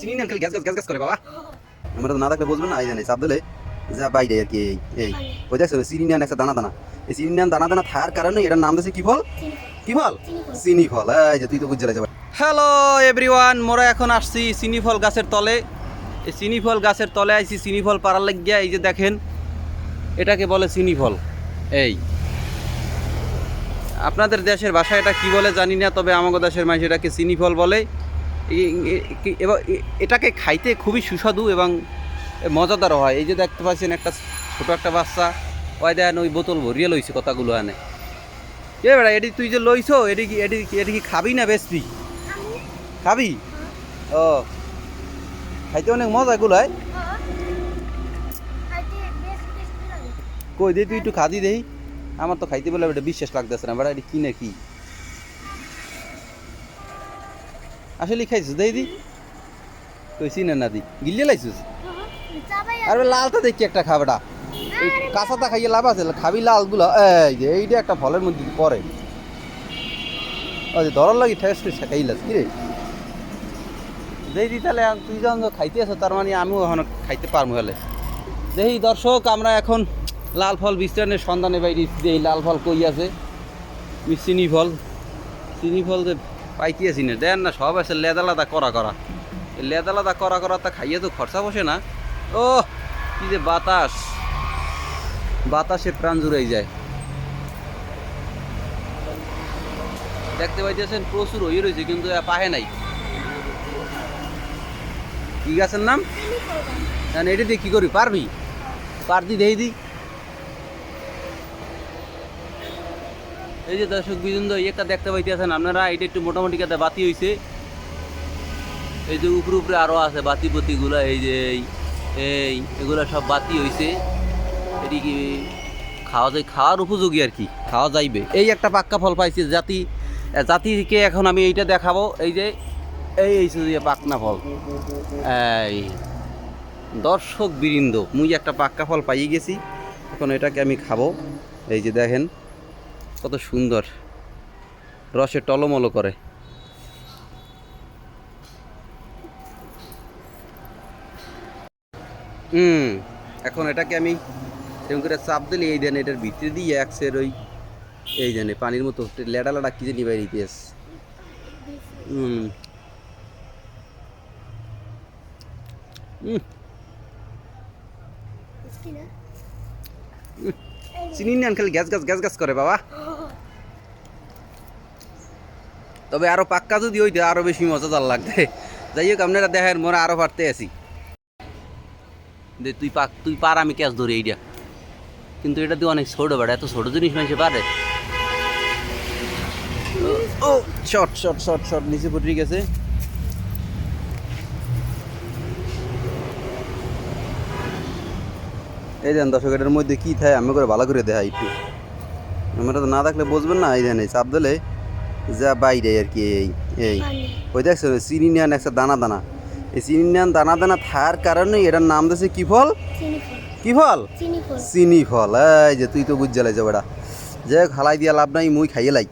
চিনি না, খালি গ্যাস গ্যাস গ্যাস গ্যাস করে, বাবা। আমরা তো না থাকলে বুঝবেন না, এই জানি চাপ দিলে যা বাইরে আর কি, এই ওই দেখছ চিনি নেন একটা দানা দানা এই চিনি নেন দানা দানা থাকার কারণে এটার নাম দিয়েছে কি ফল? কি ফল? চিনি ফল। এই যে, তুই তো বুঝতে যাবে হ্যালো এভরিওয়ান মোরা এখন আসছি চিনিফল গাছের তলে। এই চিনিফল গাছের তলে আইছি চিনিফল পাড়ার লাগিয়া, এই যে দেখেন, এটাকে বলে চিনিফল এই। আপনাদের দেশের ভাষায় এটা কি বলে জানি না, তবে আমাদের দেশের মানুষ এটাকে চিনি ফল বলে। এবং এটাকে খাইতে খুবই সুস্বাদু এবং মজাদারও হয়। এই যে দেখতে পাচ্ছেন একটা ছোটো একটা বাচ্চা, ওই দেখেন ওই বোতল ভরিয়ে লইছে কথাগুলো আনে। এ বেড়া, এটি তুই যে লইছো, এটি কি, এটি এটি কি খাবি না বেশি খাবি? ও, খাইতে অনেক মজা এগুলো হয় কই দে, তুই একটু খাদি দেই। আমার তো খাইতে বলে এটা বিশ্বাস লাগতেছে না, বেড়া এটি কি না কি? আসলে খাইছিস, দেই দি। তুই চিনে না দি, গিলে লাইছিস? আর লালটা দেখি একটা খাবেটা কাঁচাটা খাইয়ে লাভ আছে, খাবি লালগুলো। এই যে, এইটা একটা ফলের মধ্যে পরে যে ধরার লাগি ঠেস ঠেস খাইলাস কি রে? দেই দি তাহলে, তুই যখন খাইতে আছো, তার মানে আমিও এখন খাইতে পারব হলে দেখি দর্শক, আমরা এখন লাল ফল বিস্তারণের সন্ধানে বাইরে এই লাল ফল কই আছে? চিনি ফল। চিনি ফল যে পাইতে আছি না। দেন না সব আছে লেদা লাদা করা করা। লেদা লাদা করা করা তা খাইয়ে তো খরচা বসে না। ও কি যে বাতাস। বাতাসে প্রাণ জুড়াই যায়। দেখতে পাইতেছেন প্রচুর হয়ে রয়েছে কিন্তু পাহে নাই। কি গাছের নাম? জান এটি দিয়ে কি করি? পারবি? পারদি দেই দি। এই যে দর্শক বিজন্দ একটা দেখতে পাইতেছেন আপনারা, এটা একটু মোটামুটি কাতে বাতি হইছে। এই যে উপরে উপরে আরও আছে বাতি বতিগুলো এই যে এই এগুলো সব বাতি হইছে। এটি কি খাওয়া যায়, খাওয়ার উপযোগী আর কি, খাওয়া যাইবে। এই একটা পাক্কা ফল পাইছি জাতি জাতিকে এখন আমি এইটা দেখাবো। এই যে, এই এই যে পাকনা ফল। এই, দর্শক বৃন্দ, মুই একটা পাক্কা ফল পাইয়ে গেছি। এখন এটাকে আমি খাব। এই যে দেখেন কত সুন্দর। রসে টলমলো করে। হুম এখন এটাকে আমি এরকম করে চাপ দিলে এই দেন এটার ভিতরে দিয়ে একসের ওই এই জানে পানির মতো লেডা লেডা কি জানি বাইরে দিয়েছ হুম। হুম। চিনি নেন খালি গ্যাস গ্যাস গ্যাস গ্যাস করে বাবা। তবে আরও পাক্কা যদি হইতে আরও বেশি মজাদার লাগতে যাই হোক, আপনারা দেখেন মনে আরও পারতে আছি। দে, তুই পাক তুই পার, আমি ক্যাচ ধরি এইটা কিন্তু এটা দিয়ে অনেক ছোট বেড়া, এত ছোট জিনিস মানুষে পারে। ও শর্ট শর্ট শর্ট শর্ট নিচে পড়ে গেছে। এই দেন দর্শক, এটার মধ্যে কি থাকে? আমি করে ভালো করে দেখা একটু। আমরা তো না থাকলে বুঝবেন না, এই দেন, এই চাপ দিলে। যা বাইরে আর কি এই এই। ওই দেখছ চিনি নেন একটা দানা দানা। এই চিনি নেন দানা দানা থাকার কারণে এটার নাম দিয়েছে কি ফল? কি ফল? চিনি ফল। এই যে তুই তো বুঝতে লাইছে বেটা। যে খালাই দিয়া লাভ নাই মুই খাইয়ে লাই।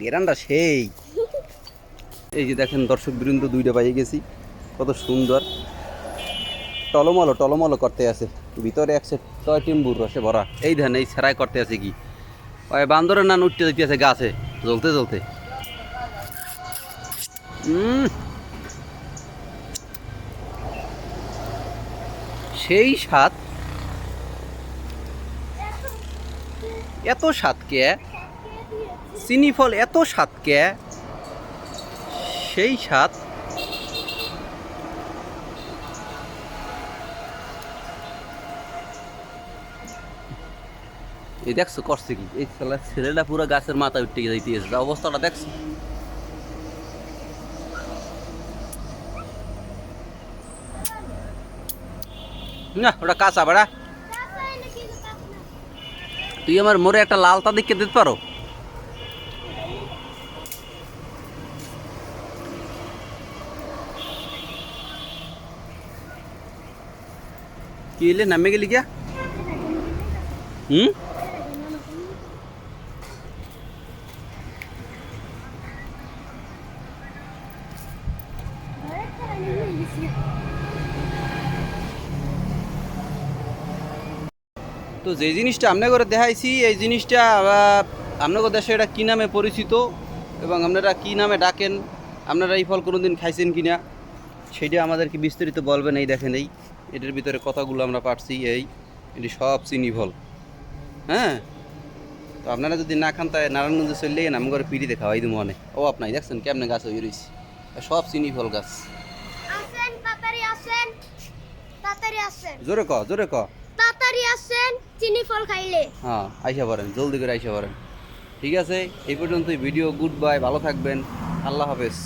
গেরানটা সেই। এই যে দেখেন দর্শক বৃন্দ দুইটা পাইয়ে গেছি। কত সুন্দর। টলমলো টলমলো করতে আছে। ভিতরে একশো টয় টিম্বুর রসে ভরা। এই ধান, এই সেরাই করতে আছে কি? ওই বান্দরের নান উঠতে যেতে আছে গাছে, জ্বলতে জ্বলতে। সেই স্বাদ। এত স্বাদ কে? চিনি ফল এত স্বাদ কে? সেই স্বাদ। এই দেখছ, করছে কি? এই ছেলে ছেলেটা পুরো গাছের মাথা উঠে যাইতেছে যা অবস্থাটা দেখছ? না, ওটা কাঁচা বেড়া। তুই আমার মোরে একটা লালতা দেখে দিতে পারো? কি এলে নামে গেলি কিয়া হুম? তো যে জিনিসটা আপনার করে দেখাইছি, এই জিনিসটা আপনার দেশে এটা কী নামে পরিচিত এবং আপনারা কী নামে ডাকেন, আপনারা এই ফল কোনোদিন খাইছেন কি না সেটা আমাদেরকে বিস্তারিত বলবেন, এই দেখেন, এই, এটার ভিতরে কথাগুলো আমরা পাচ্ছি এই, এটি সব চিনি ফল। হ্যাঁ? তো আপনারা যদি না খান তাই নারায়ণগঞ্জে চললে করে পিড়িতে খাওয়াই দিব মনে ও আপনাই দেখছেন কেমনে গাছ হয়ে রয়েছে। সব চিনি ফল গাছ। আসেন তাড়াতাড়ি আসেন। জোরে ক জোরে ক। তাড়াতাড়ি আসেন চিনি ফল খাইলে। হ্যাঁ আইসা পারেন জলদি করে আইসা পারেন ঠিক আছে এই পর্যন্তই ভিডিও গুড বাই ভালো থাকবেন। আল্লাহ হাফেজ।